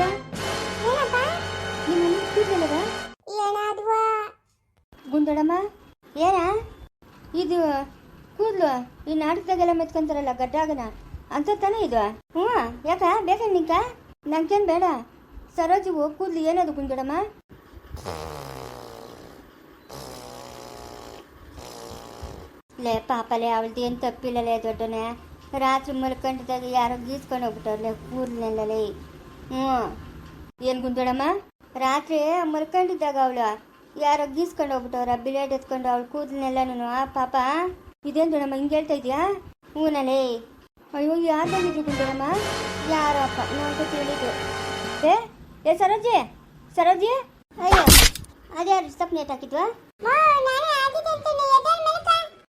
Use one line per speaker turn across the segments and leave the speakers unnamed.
ಸರೋಜ
ಏನಪ್ಪ
ನಿಮ್ಮ ಗುಂಡಡಮ್ಮ ಏನ ಇದು ಕೂದಲು ಈ ನಾಟಕದಾಗೆಲ್ಲ ಮೆತ್ಕೊಂತಾರಲ್ಲ ಗಡ್ಡಾಗನ ಅಂತ ತಾನೇ ಇದು? ಹ್ಞೂ ಯಾಕ? ಬೇಕಾ ನಿಂಕ ನಂಗೇನು ಬೇಡ. ಸರೋಜಿವು ಕೂದಲು ಏನದು ಗುಂಡಡಮ್ಮ ಲೇ ಪಾಪಲೇ ಅವಳದ್ದು ಏನು ತಪ್ಪಿಲ್ಲಲೇ ದೊಡ್ಡನೆ. ರಾತ್ರಿ ಮಲ್ಕೊಂಡಿದ್ದಾಗ ಯಾರೋ ಗೀಸ್ಕೊಂಡು ಹೋಗ್ಬಿಟ್ಟವ್ರಲ್ಲೇ ಕೂದಲಲ್ಲೇ ಹ್ಞೂ ಏನು ಗುಂಡಡಮ್ಮ ರಾತ್ರಿ ಮಲ್ಕೊಂಡಿದ್ದಾಗ ಅವಳು. ಯಾರೋ ಗೀಸ್ಕೊಂಡು ಹೋಗ್ಬಿಟ್ಟವ್ರ ಬಿಲೇಟ್ ಎತ್ಕೊಂಡು ಅವಳು ಆ ಪಾಪ. ಇದೇನು ದೊಡಮ್ಮ ಹಿಂಗೆ ಹೇಳ್ತಾ ಇದೆಯಾ? ಹ್ಞೂನಲೇ ಅಯ್ಯೋ ಯಾರು ಬಂದಿದ್ರು ಗುಂಡಮ್ಮ ಯಾರೋ ಅಪ್ಪ. ನನಗೆ ತಿಳಿದು ಏ ಏ ಸರೋಜಿ ಸರೋಜಿ? ಅಯ್ಯೋ ಅದ್ಯಾರು ಸ್ಟಪ್ ನೇತ್ ಹಾಕಿದ್ವಾ?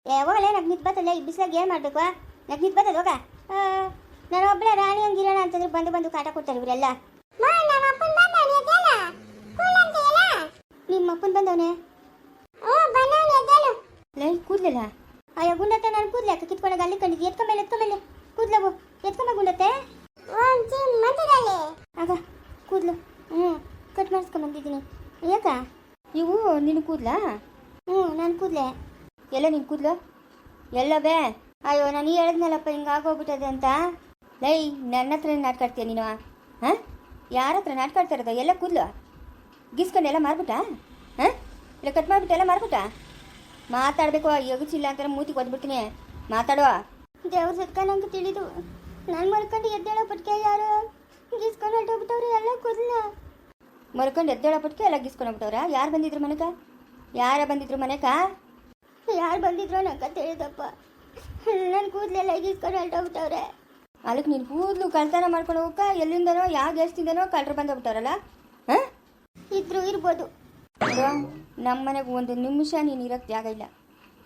ಏ ಹೋಗಲೇ ನಗ್ ನಿಂತು ಬತ್ತಲ್ಲ ಈ ಬಿಸಿಲಾಗ ಏನು ಮಾಡ್ಬೇಕು ನಗ್ ನಿಂತು ಬತ್ತದ ಹೋಗ. ನಾನು ಒಬ್ಬಳೆ ರಾಣಿ ಹಂಗಿರೋಣ ಅಂತಂದ್ರೆ ಬಂದು ಬಂದು ಕಾಟ ಕೊಡ್ತಾರೆ ಇವರೆಲ್ಲ.
ನಮ್ಮ ಅಪ್ಪನ್
ಬಂದವನೇ? ಲೇ ಕೂದ್ಲಿಲ್ಲ? ಅಯ್ಯೋ ಗುಂಡತ್ತೆ ನಾನು ಕೂದ್ಲೆ. ಅಕ್ಕ ಕಿತ್ಕೊಂಡಾಗ ಅಲ್ಲಿ ಮೇಲೆ ಎತ್ಕೊಂಬೇಲೆ ಎತ್ಕೊಂಬೇಲೆ ಕೂದ್ಲವು ಎತ್ಕೊಂಬ ಗುಂಡತ್ತೆ? ಆಗ ಕೂದ್ಲು. ಹ್ಞೂ ಕಟ್ ಮಾಡಿಸ್ಕೊಂಡ್ ಬಂದಿದ್ದೀನಿ. ಯಾಕ? ಇವು ನಿನ್ನ ಕೂದ್ಲಾ? ಹ್ಞೂ ನಾನು ಕೂದ್ಲೆ. ಎಲ್ಲ ನಿನ್ನ ಕೂದ್ಲು? ಎಲ್ಲವೇ? ಅಯ್ಯೋ ನಾನು ಹೇಳಿದ್ನಲ್ಲಪ್ಪ ಹಿಂಗೆ ಆಗೋಗ್ಬಿಟ್ಟದೆ ಅಂತ. ಲೈ ನನ್ನ ಹತ್ರ ನಾಟ್ಕಾಡ್ತೀಯ ನೀನು? ಹಾಂ? ಯಾರ ಹತ್ರ ನಾಟ್ಕಾಡ್ತಾ ಇರೋದು? ಎಲ್ಲ ಕೂದ್ಲು? ಗೀಸ್ಕೊಂಡು ಎಲ್ಲ ಮಾರ್ಬಿಟ್ಟ? ಹಾಂ? ಇಲ್ಲ ಕಟ್ ಮಾಡಿಬಿಟ್ಟು ಎಲ್ಲ ಮಾರ್ಬಿಟ್ಟ? ಮಾತಾಡಬೇಕು ಎಗಚಿಲ್ಲ ಅಂತ ಮೂತಿ ಕೊದ್ಬಿಡ್ತೀನಿ. ಮಾತಾಡುವ. ದೇವ್ರ ಸತ್ಕ ನಂಗೆ ತಿಳಿದು. ನಾನು ಮರ್ಕೊಂಡು ಎದ್ದೇಳೋ ಪಟ್ಕೆ ಯಾರು? ಗೀಸ್ಕೊಂಡು ಹೊರಟೋಗ್ಬಿಟ್ಟವ್ರು ಎಲ್ಲ ಕೂದಲ. ಮರ್ಕೊಂಡು ಎದ್ದೇಳೋ ಪಟ್ಕೆ ಎಲ್ಲ ಗೀಸ್ಕೊಂಡು ಹೋಗ್ಬಿಟ್ಟವ್ರ? ಯಾರು ಬಂದಿದ್ರು ಮನೆಕ ಯಾರ ಬಂದಿದ್ರು ಮನೆಕ ಯಾರು ಬಂದಿದ್ರು ನಂಗೆ ತಿಳಿದಪ್ಪ. ನನ್ನ ಕೂದಲೆಲ್ಲ ಗೀಸ್ಕೊಂಡು ಹೊರಟೋಗ್ಬಿಟ್ಟವ್ರೆ. ಅಲ್ಲಿಗೆ ನೀನು ಕೂದಲು ಕಳ್ತನ ಮಾಡ್ಕೊಂಡು ಹೋಗಕ್ಕ ಎಲ್ಲಿಂದನೋ ಯಾವ ದೇಶದಿಂದನೋ ಕಳ್ರು ಬಂದೋಗ್ಬಿಟ್ಟಾರಲ್ಲ ಹಾಂ? ಇದ್ರು ಇರ್ಬೋದು. ನಮ್ಮ ಮನೆಗೆ ಒಂದು ನಿಮಿಷ ನೀನು ಇರೋಕ್ಕೆ ಜಾಗ ಇಲ್ಲ.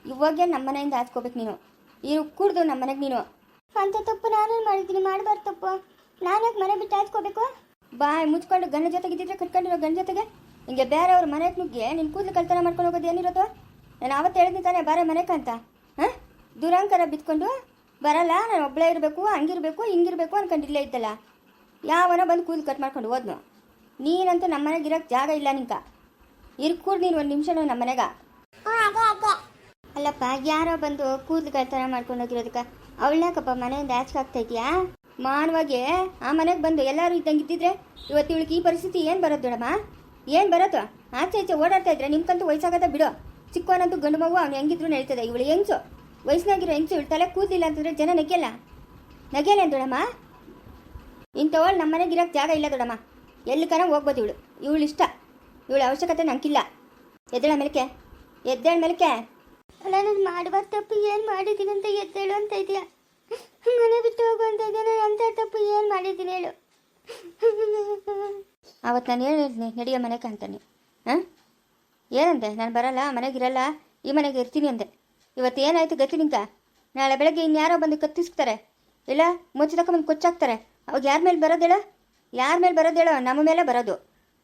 ಇವಾಗೆ ನಮ್ಮ ಮನೆಯಿಂದ ಹಾಚ್ಕೋಬೇಕು ನೀನು. ಇರು ಕುಡ್ದು ನಮ್ಮ ಮನೆಗೆ ನೀನು. ಅಂತ ತಪ್ಪು ನಾನೇನು ಮಾಡಿದ್ದೀನಿ? ಮಾಡಬಾರ್ದು ತಪ್ಪು. ನಾನು ಯಾಕೆ ಮನೆ ಬಿಟ್ಟು ಹಾಚ್ಕೋಬೇಕು ಬಾಯ್ ಮುಚ್ಕೊಂಡು ಗಂಡ ಜೊತೆಗೆ ಇದ್ದಿದ್ರೆ ಕಟ್ಕೊಂಡಿರೋ ಗಂಡ ಜೊತೆಗೆ? ಹಿಂಗೆ ಬೇರೆಯವ್ರ ಮನೆ ನುಗ್ಗಿ ನಿನ್ನ ಕೂದಲು ಕಳ್ತನ ಮಾಡ್ಕೊಂಡು ಹೋಗೋದು ಏನಿರೋದು? ನಾನು ಆವತ್ತು ಹೇಳಿದ್ದೀನಿ ತಾನೇ ಬಾರೇ ಮನೆಗೆ ಅಂತ ಹಾಂ? ದುರಂಕರ ಬಿತ್ಕೊಂಡು? ಬರಲ್ಲ ನಾನು ಒಬ್ಬಳೇ ಇರಬೇಕು ಹಂಗಿರಬೇಕು ಹಿಂಗಿರಬೇಕು ಅನ್ಕೊಂಡಿಲ್ಲೇ ಇದ್ದಲ್ಲ. ಯಾವನ ಬಂದು ಕೂದಲು ಕಟ್ ಮಾಡ್ಕೊಂಡು ಹೋದ್ನು ನೀನಂತೂ ನಮ್ಮ ಮನೆಗೆ ಇರೋಕ್ಕೆ ಜಾಗ ಇಲ್ಲ ನಿಂಕ. ಇರ್ಕೂಡ್ ನೀನು ಒಂದು ನಿಮಿಷ ನಮ್ಮ ಮನೆಗ. ಅಲ್ಲಪ್ಪ ಯಾರೋ ಬಂದು ಕೂದಲು ಕಳ್ತನ ಮಾಡ್ಕೊಂಡು ಹೋಗಿರೋದಕ್ಕ. ಅವಳನ್ಯಾಕಪ್ಪ ಮನೆಯಿಂದ ಆಚೆಗೆ ಆಗ್ತಾ ಇದೆಯಾ ಮಾನವಾಗಿ ಆ ಮನೆಗೆ ಬಂದು ಎಲ್ಲರೂ ಇದ್ದಂಗೆ ಇದ್ದಿದ್ರೆ ಇವತ್ತು ಇವಳಿಗೆ ಈ ಪರಿಸ್ಥಿತಿ ಏನು ಬರೋದು ದೊಡಮ್ಮ ಏನು ಬರೋದು? ಆಚೆ ಈಚೆ ಓಡಾಡ್ತಾ ಇದ್ರೆ ನಿಮ್ಗಂತೂ ವಯಸ್ಸಾಗದ ಬಿಡು. ಚಿಕ್ಕವನಂತೂ ಗಂಡು ಮಗು ಅವ್ನು ಹೆಂಗಿದ್ರು ನಡೀತದೆ. ಇವಳು ಹೆಂಗ್ಸು? ವಯಸ್ಸಿನಾಗಿರೋ ಹೆಂಗ್ಸು ಇವಳು ತಲೆ ಕೂದಲಿಲ್ಲ ಅಂತಂದ್ರೆ ಜನ ನಗೆಯಲ್ಲ. ನಗೆಯಲ್ಲ ದೊಡಮ್ಮ ಇಂಥವಳು ನಮ್ಮ ಮನೆಗೆ ಇರೋಕ್ಕೆ ಜಾಗ ಇಲ್ಲ ದೊಡಮ್ಮ ಎಲ್ಲಿ ಕರ ಹೋಗ್ಬೋದು ಇವಳು? ಇವಳು ಇಷ್ಟ. ಇವಳ ಅವಶ್ಯಕತೆ ನಂಗಿಲ್ಲ ಎದ್ದೇಳ ಮೇಲಕ್ಕೆ. ಎದ್ದೇಳ ಮೇಲಕ್ಕೆ. ಅಲ್ಲ ನಾನು ಮಾಡಬಾರ್ದು ತಪ್ಪು ಏನು ಮಾಡಿದ್ದೀನಿ ಅಂತ ಎದ್ದೇಳು ಅಂತ ಇದೆಯಾ? ಮನೆ ಬಿಟ್ಟು ಹೋಗು ಅಂತ ಇದೆಯಾ? ನಾನು ಅಂತ ತಪ್ಪು ಏನು ಮಾಡಿದ್ದೀನಿ ಹೇಳು. ಅವತ್ತು ನಾನು ಹೇಳಿದ್ನಿ ನಡಿಯೋ ಮನೆಗೆ ಅಂತಾನೆ ಹಾಂ? ಏನಂದೆ? ನಾನು ಬರಲ್ಲ ಮನೆಗಿರಲ್ಲ ಈ ಮನೆಗೆ ಇರ್ತೀನಿ ಅಂದೆ. ಇವತ್ತು ಏನಾಯ್ತು ಗತಿ ನಿಂಕ ನಾಳೆ ಬೆಳಗ್ಗೆ ಇನ್ಯಾರೋ ಬಂದು ಕತ್ತಿಸ್ತಾರೆ. ಇಲ್ಲ ಮುಚ್ಚಿ ಬಂದು ಕೊಚ್ಚಾಕ್ತಾರೆ. ಅವಾಗ ಯಾರ ಮೇಲೆ ಬರೋದೇಳ ಯಾರ ಮೇಲೆ ಬರೋದೇಳೋ ನಮ್ಮ ಮೇಲೆ ಬರೋದು.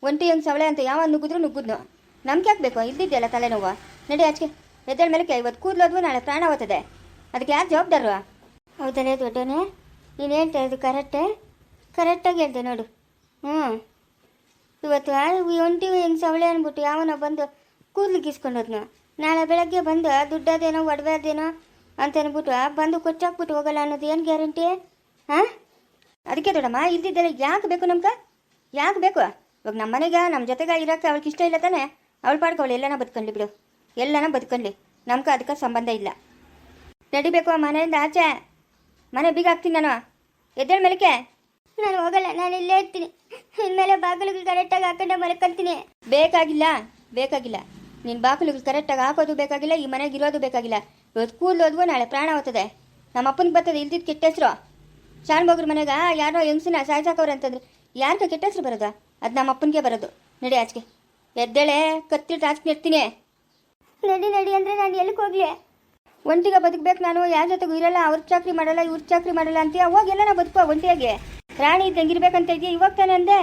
ಒಂಟಿ ಹೆಂಗೆ ಸವಳೆ ಅಂತ ಯಾವ ನುಗ್ಗಿದ್ರು ನುಗ್ಗುದ್ನು. ನಮ್ಗೆ ಹಾಕ್ಬೇಕು? ಇದ್ದಿದ್ದೆಲ್ಲ ತಲೆನೋವು? ನಡಿ ಆಚೆ. ಎದ್ದೇಳ ಮೇಲೆ ಇವತ್ತು ಕೂದಲೋದ್ವು ನಾಳೆ ಪ್ರಾಣ ಹೋಗ್ತದೆ ಅದಕ್ಕೆ ಯಾರು ಜವಾಬ್ದಾರು? ಹೌದಲ್ಲೇ ದೊಡ್ಡವನೇ ನೀನು ಹೇಳ್ತಾ ಇದ್ದು ಕರೆಕ್ಟೇ ಕರೆಕ್ಟಾಗಿ ಹೇಳ್ದೆ ನೋಡು. ಹ್ಞೂ ಇವತ್ತು ಒಂಟಿ ಹೆಂಗೆ ಸವಳೆ ಅಂದ್ಬಿಟ್ಟು ಯಾವನೋ ಬಂದು ಕೂದಲು ಗೀಸ್ಕೊಂಡೋದ್ನು ನಾಳೆ ಬೆಳಗ್ಗೆ ಬಂದು ದುಡ್ಡದೇನೋ ಒಡವೆ ಅದೇನೋ ಅಂತ ಅಂದ್ಬಿಟ್ಟು ಬಂದು ಕೊಚ್ಚಾಕ್ಬಿಟ್ಟು ಹೋಗಲ್ಲ ಅನ್ನೋದು ಏನು ಗ್ಯಾರಂಟಿ? ಹಾಂ? ಅದಕ್ಕೆ ದೊಡ್ಡಮ್ಮ ಇಲ್ದಿದ್ದೆಲ್ಲ ಯಾಕೆ ಬೇಕು ನಮ್ಗೆ? ಯಾಕೆ ಬೇಕು? ಇವಾಗ ನಮ್ಮ ಮನೆಗೆ ನಮ್ಮ ಜೊತೆಗೆ ಇರೋಕ್ಕೆ ಅವಳಿಗೆ ಇಷ್ಟ ಇಲ್ಲ ತಾನೆ? ಅವಳು ಪಾಡ್ಕ ಅವಳು ಎಲ್ಲನ ಬದುಕೊಂಡ್ಲಿ ಬಿಡು. ಎಲ್ಲನ ಬದುಕೊಂಡ್ಲಿ. ನಮ್ಗೆ ಅದಕ್ಕೆ ಸಂಬಂಧ ಇಲ್ಲ. ನಡಿಬೇಕು ಆ ಮನೆಯಿಂದ ಆಚೆ. ಮನೆ ಬೀಗ ಹಾಕ್ತೀನಿ ನಾನು. ಎದ್ದೇಳ ಮೇಲಕ್ಕೆ. ನಾನು ಹೋಗಲ್ಲ ನಾನು ಇಲ್ಲೇ ಇರ್ತೀನಿ. ಇನ್ಮೇಲೆ ಬಾಗಿಲಿಗೆ ಕರೆಕ್ಟಾಗಿ ಹಾಕೊಂಡೆ ಮಲ್ಕೊಂತೀನಿ. ಬೇಕಾಗಿಲ್ಲ ಬೇಕಾಗಿಲ್ಲ. ನೀನು ಬಾಗಿಲುಗಳು ಕರೆಕ್ಟಾಗಿ ಹಾಕೋದು ಬೇಕಾಗಿಲ್ಲ ಈ ಮನೆಗೆ ಇರೋದು ಬೇಕಾಗಿಲ್ಲ. ಇವತ್ತು ಕೂಲ್ ಹೋದ್ವು ನಾಳೆ ಪ್ರಾಣ ಹೋಗ್ತದೆ ನಮ್ಮ ಅಪ್ಪನಿಗೆ ಬರ್ತದೆ ಇಲ್ದಿದ್ದು ಕೆಟ್ಟ ಹೆಸರು. ಶಾನ್ ಮನೆಗೆ ಯಾರೋ ಹೆಂಗ್ಸಿನ ಸಾಯ್ಸಾಕವ್ರೆ ಅಂತಂದ್ರೆ. ಯಾರಿಗೆ ಕೆಟ್ಟ ಹೆಸರು ಬರೋದು? ಅದು ನಮ್ಮ ಅಪ್ಪನಿಗೆ ಬರೋದು. ನಡಿ ಆಚೆಗೆ. ಎದ್ದೇಳೆ ಕತ್ತಿಟ್ಟು ಆಚೆ ಇರ್ತೀನಿ ನಡಿ ನಡಿ ಅಂದರೆ ನಾನು ಎಲ್ಲಿಗೆ ಹೋಗ್ಲಿ? ಒಂಟಿಗೆ ಬದುಕಬೇಕು ನಾನು ಯಾರ ಜೊತೆಗೂ ಇರಲ್ಲ ಅವ್ರ ಚಾಕ್ರಿ ಮಾಡಲ್ಲ ಇವ್ರ ಚಾಕ್ರಿ ಮಾಡಲ್ಲ ಅಂತೀಯ? ಹೋಗಿ ಎಲ್ಲನ ಬದುಕುವ ಒಂಟಿಯಾಗಿ. ರಾಣಿ ಇದ್ದಂಗೆ ಇರ್ಬೇಕಂತ ಇದೆಯಾ ಇವಾಗ ತಾನೆ ಅಂದೆ.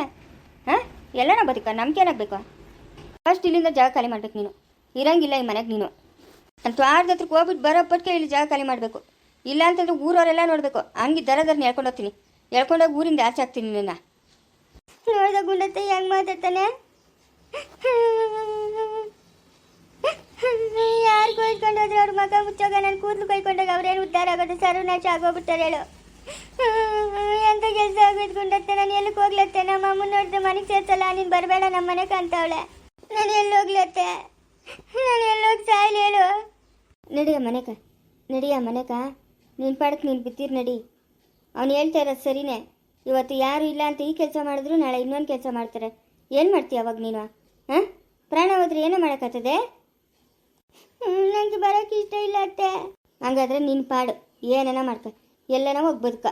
ಹಾಂ? ಎಲ್ಲನ ಬದುಕ ನಮ್ಗೆ ಏನಾಗಬೇಕು ಫಸ್ಟ್ ಇಲ್ಲಿಂದ ಜಾಗ ಖಾಲಿ ಮಾಡ್ಬೇಕು ನೀನು. ಇರಂಗಿಲ್ಲ ಈ ಮನೆಗೆ ನೀನು. ಅಂತ ಆರ್ದ ಹತ್ರಕ್ಕೆ ಹೋಗ್ಬಿಟ್ಟು ಬರೋ ಪಟ್ಕೆ ಇಲ್ಲಿ ಜಾಗ ಖಾಲಿ ಮಾಡಬೇಕು. ಇಲ್ಲ ಅಂತಂದ್ರೆ ಊರವರೆಲ್ಲ ನೋಡಬೇಕು. ಹಂಗೆ ದರ ದರ ಹೇಳ್ಕೊಂಡು ಹೋಗ್ತೀನಿ. ಹೇಳ್ಕೊಂಡೋಗಿ ಊರಿಂದ ಆಚೆ ಹಾಕ್ತೀನಿ ನಿನ್ನ. ನೋಡಿದ ಗುಂಡತ್ತೆ ಹೆಂಗೆ ಮಾತಾಡ್ತಾನೆ? ಯಾರು ಕೊಯ್ಕೊಂಡು ಹೋದ್ರೆ ಅವ್ರ ಮಗ ಮುಚ್ಚೋಗ, ನಾನು ಕೂದಲು ಕೊಯ್ಕೊಂಡಾಗ ಅವ್ರೇನು ಉದ್ದಾರ ಆಗೋದು? ಸರ್ವನಾಶ ಆಗೋಗ್ಬಿಟ್ಟಾರೆ ಹೇಳು. ಎಂತ ಕೆಲಸ ಆಗೋದು ಗುಂಡತ್ತೆ? ನಾನು ಎಲ್ಲಿಗೆ ಹೋಗ್ಲತ್ತೆ ನಮ್ಮ ಅಮ್ಮ ನೋಡಿದ್ರೆ ಮನೆಗೆ ಸೇರ್ಸಲ್ಲ, ನೀನು ಬರಬೇಡ ನಮ್ಮ ಮನೆ ಕಾಣ್ತಾವಳೆ. ನಾನು ಎಲ್ಲೋಗ್ಲತ್ತೆ ನಾನು ಎಲ್ಲೋಗಿ ಸಾಯ್ಲಿ ಹೇಳು? ನಡಿಯ ಮನೆಕ ನಡಿಯ ಮನೆಕ ನಿನ್ನ ಪಾಡಕ್ಕೆ ನೀನು ಬಿತ್ತೀರಿ ನಡಿ. ಅವ್ನು ಹೇಳ್ತಾ ಇರೋದು ಸರಿನೇ. ಇವತ್ತು ಯಾರು ಇಲ್ಲ ಅಂತ ಈ ಕೆಲಸ ಮಾಡಿದ್ರು ನಾಳೆ ಇನ್ನೊಂದು ಕೆಲಸ ಮಾಡ್ತಾರೆ. ಏನು ಮಾಡ್ತೀಯ ಅವಾಗ ನೀನು? ಹಾಂ? ಪ್ರಾಣ ಹೋದ್ರೆ ಏನೋ ಮಾಡೋಕ್ಕಾಗ್ತದೆ? ನನಗೆ ಬರೋಕ್ಕೆ ಇಷ್ಟ ಇಲ್ಲ ಅತ್ತೆ. ಹಂಗಾದ್ರೆ ನಿನ್ನ ಪಾಡು. ಏನೇನೋ ಮಾಡ್ಕ. ಎಲ್ಲನೋ ಹೋಗಿ ಬದುಕ.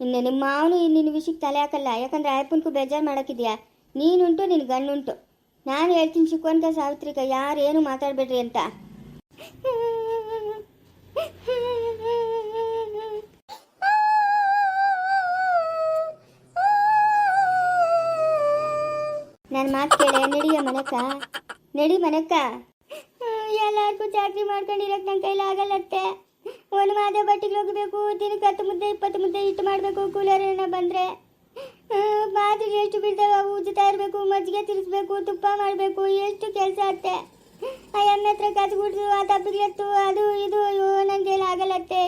ಇನ್ನು ನಿಮ್ಮ ಮಾವನು ನಿನ್ನ ವಿಷಯಕ್ಕೆ ತಲೆ ಹಾಕಲ್ಲ. ಯಾಕಂದ್ರೆ ಆಯಪ್ಪನ್ಕು ಬೇಜಾರು ಮಾಡೋಕ್ಕಿದ್ಯಾ ನೀನುಂಟು ನಿನ್ನ ಗಣ್ಣುಂಟು ನಾನು ಹೇಳ್ತೀನಿ ಚಿಕ್ಕಂತ ಸಾವಿತ್ರಿಕ ಯಾರೇನು ಮಾತಾಡಬೇಡ್ರಿ ಅಂತ. ನನ್ನ ಮಾತು ಕೇಳೆ ನಡಿಯ ಮನಕ್ಕ ನಡಿ ಮನಕ್ಕ ಎಲ್ಲಾರ್ಗೂ ಚಾಕ್ರಿ ಮಾಡ್ಕೊಂಡಿರಕ್ ನನ್ನ ಕೈಲಿ ಆಗಲ್ಲತ್ತೆ. ಒಂದು ಮಾದ ಬಟ್ಟೆಗೆ ಹೋಗಬೇಕು, ದಿನಕ್ಕೆ ಹತ್ತು ಮುದ್ದೆ, ಇಪ್ಪತ್ತು ಮುದ್ದೆ ಇಟ್ಟು ಮಾಡಬೇಕು, ಕೂಲರ್ ಬಂದರೆ. ಮಾತಿಗೆ ಎಷ್ಟು ಅವು? ಉಜ್ಜುತ್ತಾ ಇರಬೇಕು ಮಜ್ಜಿಗೆ ತಿರ್ಸ್ಬೇಕು ತುಪ್ಪ ಮಾಡಬೇಕು ಎಷ್ಟು ಕೆಲಸ ಅತ್ತೆ? ಆ ಎಮ್ಮೆ ಹತ್ರ ಕಾಸು ಕುಡಿದು ಆ ತಪ್ಪಿಗ್ಲತ್ತು ಅದು ಇದು ಅಯ್ಯೋ ನಂಗೆ ಕೈಲಿ ಆಗಲ್ಲತ್ತೆ.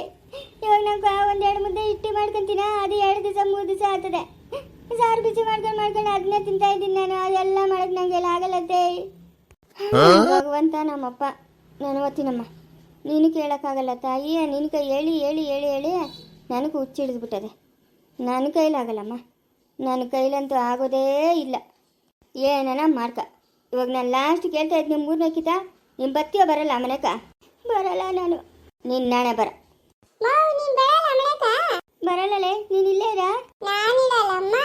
ಇವಾಗ ನಂಗೆ ಒಂದು ಎರಡು ಮುದ್ದೆ ಹಿಟ್ಟು ಮಾಡ್ಕೊಂತೀನ? ಅದು ಎರಡು ದಿವಸ ಮೂರು ದಿವಸ ಆಗ್ತದೆ. ಸಾರು ಬಿಸಿ ಮಾಡ್ಕೊಂಡು ಮಾಡ್ಕೊಂಡು ಅದನ್ನೇ ತಿಂತಾ ಇದ್ದೀನಿ ನಾನು ಅದೆಲ್ಲ ಮಾಡೋಕೆ ನಂಗೆ ಆಗಲ್ಲತ್ತೆ. ಭಗವಂತ ನಮ್ಮಪ್ಪ ನಾನು ಓದ್ತೀನಮ್ಮ ನೀನು ಕೇಳೋಕ್ಕಾಗಲ್ಲ ತಾಯಿಯ ನಿನ್ನ ಕೈ ಹೇಳಿ ಹೇಳಿ ಹೇಳಿ ಹೇಳಿ ನನಗೆ ಹುಚ್ಚಿಡಿದ್ಬಿಟ್ಟದೆ ನನ್ನ ಕೈಲಾಗಲ್ಲಮ್ಮ. ನನ್ನ ಕೈಲಂತೂ ಆಗೋದೇ ಇಲ್ಲ. ಏನನ ಮಾಡ್ಕ ಇವಾಗ ನಾನು ಲಾಸ್ಟ್ ಕೇಳ್ತಾ ಇದ್ದೆ ಮೂರನೇ ಕಿತ ನಿಮ್ಮ ಬತ್ತಿಯ ಬರಲ್ಲ ಮನೆಕ ಬರಲ್ಲ ನಾನು. ನಿನ್ನ ನಾಳೆ ಬರ. ಬರಲ್ಲಲೇ ನೀನು ಇಲ್ಲೇ ಇರಾ?
ನಾನಿರಲ್ಲ ಅಮ್ಮ.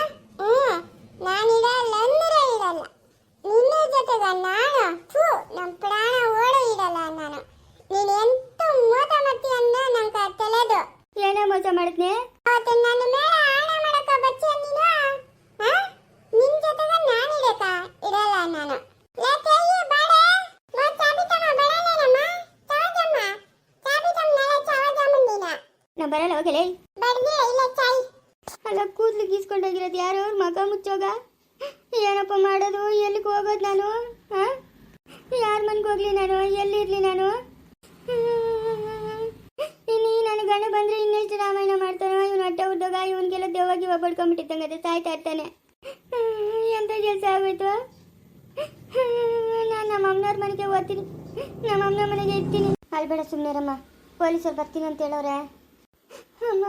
ಹ್ಮ್ ನಾನಿರಲ್ಲ ಅಂದ್ರೆ ಇರಲ್ಲ. ನಿನ್ನ ಜೊತೆಗ ನಾನು ಪ್ರಾಣ ಓಡ ಇರಲ್ಲ ನಾನು ನೀನ್ ಎಂತ ಮೋಸ ಮಾಡ್ತೀಯ ಅನ್ನೋ ನಂಗೆ ತಿಳಿದು
ಏನೋ ಮೋಸ ಮಾಡಿದ್ನೆ
ಅವತ್ತು ನನ್ನ ಮೇಲೆ ಆಣ ಮಾಡಕ ಬಚ್ಚ ನೀನು ಆ? ನಿನ್ ಜೊತೆಗ ನಾನಿರಕ ಇರಲ್ಲ ನಾನು ಲೇ ತಾಯಿ ಬಾಡೆ ಮೋ ಚಾಬಿತಮ್ಮ ಬರಲೇನಮ್ಮ ಚಾವಜಮ್ಮ ಚಾಬಿತಮ್ಮ ನಾಳೆ ಚಾವಜಮ್ಮ ನೀನ
ನಾ ಬರಲ್ಲ ಹೋಗಲೇ? ಅಲ್ಲ ಕೂದ್ಲು ಗೀಸ್ಕೊಂಡೋಗಿರೋದು ಯಾರು? ಅವ್ರ ಮಗ ಮುಚ್ಚೋಗ? ಏನಪ್ಪ ಮಾಡೋದು? ಎಲ್ಲಿಗೆ ಹೋಗೋದು ನಾನು? ಹಾಂ ಯಾರ ಮನೆಗೆ ಹೋಗ್ಲಿ ನಾನು? ಎಲ್ಲಿರ್ಲಿ ನಾನು? ಇನ್ನು ನನ್ನ ಗಂಡ ಬಂದರೆ ಇನ್ನೆಷ್ಟು ರಾಮಾಯಣ ಮಾಡ್ತಾನೋ? ಇವನು ಅಡ್ಡ ಉದ್ದಾಗ ಇವನಿಗೆಲ್ಲ ದೆವ್ವಾಗಿ ಅದು ಸಾಯ್ತಾ ಇರ್ತಾನೆ. ಎಂತ ಕೆಲಸ ಆಗೋಯ್ತು? ನಾನು ನಮ್ಮ ಅಮ್ಮನವ್ರ ಮನೆಗೆ ಓದ್ತೀನಿ. ನಮ್ಮ ಅಮ್ಮನ ಮನೆಗೆ ಇರ್ತೀನಿ. ಅಲ್ಬೇಡ ಸುಮ್ಮನೆರಮ್ಮ ಪೊಲೀಸರು ಬರ್ತೀನಿ ಅಂತ ಹೇಳೋರೆ. ಅಮ್ಮ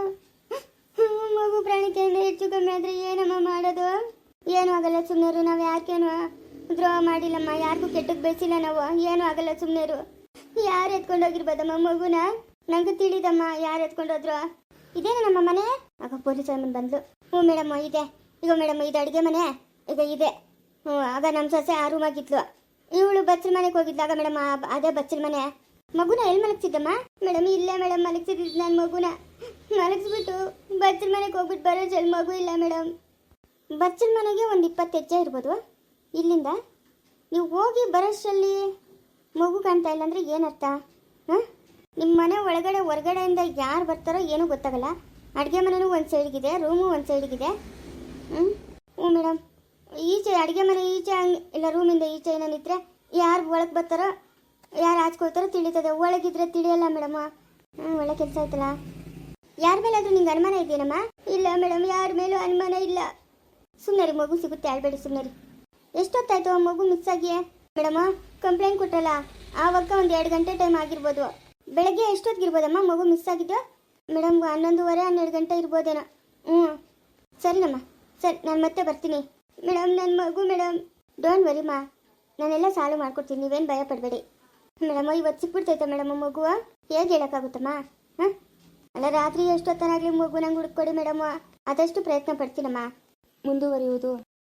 ಮಗು ಕೇಳಿ ಹೆಚ್ಚು ಕಮ್ಮಿ ಆದ್ರೆ ಏನಮ್ಮ ಮಾಡೋದು? ಏನು ಆಗಲ್ಲ ಸುಮ್ಮನೆ ನಾವು ಯಾಕೇನು ದ್ರೋಹ ಮಾಡಿಲ್ಲಮ್ಮ, ಯಾರಿಗೂ ಕೆಟ್ಟಕ್ಕೆ ಬೆಸಿಲ್ಲ ನಾವು, ಏನು ಆಗಲ್ಲ ಸುಮ್ಮನೆರು ಯಾರು ಎತ್ಕೊಂಡೋಗಿರ್ಬೋದಮ್ಮ ಮಗುನ? ನಂಗೆ ತಿಳಿದಮ್ಮ ಯಾರು ಎತ್ಕೊಂಡೋದ್ರು ಇದೇನ ನಮ್ಮ ಮನೆ? ಆಗ ಪೊಲೀಸ್ ಅಮ್ಮನ್ ಬಂದ್ಲು. ಹ್ಞೂ ಮೇಡಮ್, ಇದೆ. ಈಗ ಮೇಡಮ್, ಇದು ಅಡುಗೆ ಮನೆ. ಈಗ ಇದೆ. ಹ್ಞೂ, ಆಗ ನಮ್ಮ ಸೊಸೆ ಆ ರೂಮಾಗಿದ್ಲು ಇವಳು ಬಚ್ಚಲ ಮನೆಗೆ ಹೋಗಿದ್ದಾಗ ಮೇಡಮ್ ಅದೇ ಬಚ್ಚಲ ಮನೆ. ಮಗುನ ಎಲ್ಲಿ ಮಲಗ್ಸಿದ್ದಮ್ಮ ಮೇಡಮ್, ಇಲ್ಲೇ ಮೇಡಮ್ ಮಲಗ್ಸಿದ್ದು ನನ್ನ ಮಗುನ. ಮಲಗಿಸ್ಬಿಟ್ಟು ಬಚ್ಚಲ ಮನೆಗೆ ಹೋಗ್ಬಿಟ್ಟು ಬರೋ ಜಲ್ ಮಗು ಇಲ್ಲ ಮೇಡಮ್. ಬಚ್ಚಲ ಮನೆಗೆ ಒಂದು ಇಪ್ಪತ್ತು ಹೆಜ್ಜೆ ಇರ್ಬೋದು. ಇಲ್ಲಿಂದ ನೀವು ಹೋಗಿ ಬರೋಷ್ಟರಲ್ಲಿ ಮಗು ಕಾಣ್ತಾ ಇಲ್ಲ ಅಂದರೆ ಏನರ್ಥ? ಹಾಂ? ನಿಮ್ಮ ಮನೆ ಒಳಗಡೆ, ಹೊರಗಡೆಯಿಂದ ಯಾರು ಬರ್ತಾರೋ ಏನೂ ಗೊತ್ತಾಗಲ್ಲ. ಅಡುಗೆ ಮನೆಯೂ ಒಂದು ಸೈಡ್ಗಿದೆ, ರೂಮು ಒಂದು ಸೈಡ್ಗಿದೆ. ಹ್ಞೂ ಹ್ಞೂ ಮೇಡಮ್. ಈಚೆ ಅಡುಗೆ ಮನೆ ಈಚೆ ಹಂಗೆ, ಇಲ್ಲ ರೂಮಿಂದ ಈಚೆ ಏನೇನಿದ್ರೆ ಯಾರು ಒಳಗೆ ಬರ್ತಾರೋ ಯಾರು ಹಾಚ್ಕೊಳ್ತಾರೋ ತಿಳಿತದೆ. ಒಳಗಿದ್ರೆ ತಿಳಿಯಲ್ಲ ಮೇಡಮ್. ಹ್ಞೂ ಒಳ್ಳೆ ಕೆಲಸ ಆಯ್ತಲ್ಲ. ಯಾರ ಮೇಲಾದರೂ ನಿಂಗೆ ಅನುಮಾನ ಇದೆಯೇನಮ್ಮ? ಇಲ್ಲ ಮೇಡಮ್ ಯಾರ ಮೇಲೂ ಅನುಮಾನ ಇಲ್ಲ. ಸುಮ್ಮನೆ ಮಗು ಸಿಗುತ್ತೆ, ಆಳ್ಬೇಡಿ ಸುಮ್ಮನೆ ರೀ ಎಷ್ಟೊತ್ತಾಯ್ತು ಆ ಮಗು ಮಿಸ್ ಆಗಿಯೇ ಮೇಡಮ್ ಕಂಪ್ಲೇಂಟ್ ಕೊಟ್ಟಲ್ಲ ಆವಾಗ ಒಂದು ಎರಡು ಗಂಟೆ ಟೈಮ್ ಆಗಿರ್ಬೋದು. ಬೆಳಗ್ಗೆ ಎಷ್ಟೊತ್ತಿಗಿರ್ಬೋದಮ್ಮ ಮಗು ಮಿಸ್ ಆಗಿದ್ಯೋ ಮೇಡಮ್ ಹನ್ನೊಂದುವರೆ, ಹನ್ನೆರಡು ಗಂಟೆ ಇರ್ಬೋದೇನೋ. ಹ್ಞೂ ಸರಿನಮ್ಮ, ಸರಿ, ನಾನು ಮತ್ತೆ ಬರ್ತೀನಿ. ಮೇಡಮ್ ನನ್ನ ಮಗು ಮೇಡಮ್ ಡೋಂಟ್ ವರಿಮ್ಮ ನಾನೆಲ್ಲ ಸಾಲು ಮಾಡ್ಕೊಡ್ತೀನಿ, ನೀವೇನು ಭಯ ಪಡಬೇಡಿ. ಮೇಡಮ್, ಇವತ್ತು ಸಿಕ್ಬಿಡ್ತೈತೆ ಮೇಡಮ್ ಮಗುವ ಹೇಗೆ ಹೇಳೋಕ್ಕಾಗುತ್ತಮ್ಮ? ಹಾಂ? ಅಲ್ಲ, ರಾತ್ರಿ ಎಷ್ಟೊತ್ತನಾಗಲಿ ಮಗು ನಂಗೆ ಹುಡುಕೊಡಿ ಮೇಡಮ್. ಆದಷ್ಟು ಪ್ರಯತ್ನ ಪಡ್ತೀನಮ್ಮ. ಮುಂದುವರಿಯುವುದು.